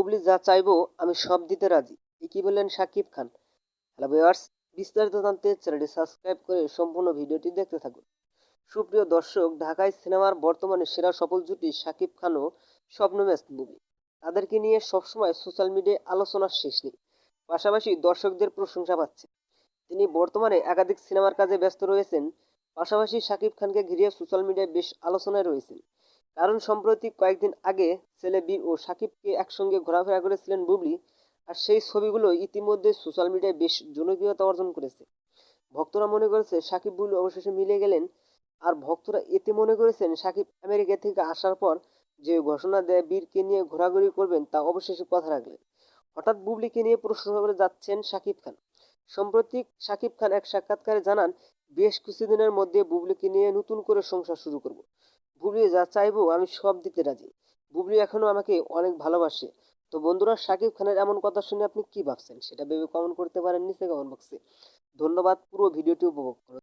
বুবলি যা চাইব, আমি সব দিতে রাজি। এই কি বললেন শাকিব খান? হ্যালো ভিউয়ার্স, বিস্তারিত জানতে চ্যানেলটি সাবস্ক্রাইব করে সম্পূর্ণ ভিডিওটি দেখতে থাকুন। সুপ্রিয় দর্শক, ঢাকায় সিনেমার বর্তমানে সেরা সফল জুটি শাকিব খান ও স্বপ্নম্যাচ বুবলি তাদেরকে নিয়ে সবসময় সোশ্যাল মিডিয়ায় আলোচনার শেষ নেই। পাশাপাশি দর্শকদের প্রশংসা পাচ্ছে। তিনি বর্তমানে একাধিক সিনেমার কাজে ব্যস্ত রয়েছেন। পাশাপাশি শাকিব খানকে ঘিরে সোশ্যাল মিডিয়ায় বেশ আলোচনায় রয়েছেন। কারণ সম্প্রতি কয়েকদিন আগে ছেলে বীর ও সাকিবকে একসঙ্গে ঘোরাফেরা করেছিলেন বুবলি, আর সেই ছবিগুলো ইতিমধ্যে সোশ্যাল মিডিয়ায় বেশ জনপ্রিয়তা অর্জন করেছে। ভক্তরা মনে করেছে সাকিব বুবলি অবশেষে মিলে গেলেন, আর ভক্তরা এতে মনে করেছেন সাকিব আমেরিকা থেকে আসার পর যে ঘোষণা দেয় বীরকে নিয়ে ঘোরাঘুরি করবেন তা অবশেষে কথা রাখলেন। হঠাৎ বুবলিকে নিয়ে প্রশংসা করে যাচ্ছেন সাকিব খান। সম্প্রতি সাকিব খান এক সাক্ষাৎকারে জানান, বেশ কিছুদিনের মধ্যে বুবলিকে নিয়ে নতুন করে সংসার শুরু করব। বুবলি, যা চাইব আমি সব দিতে রাজি। বুবলি এখনও আমাকে অনেক ভালোবাসে। তো বন্ধুরা শাকিব খানের এমন কথা শুনে আপনি কি ভাবছেন? সেটা ভেবে কমেন্ট করতে পারেন নিচে কমেন্ট বক্সে ধন্যবাদ, পুরো ভিডিওটি উপভোগ করুন।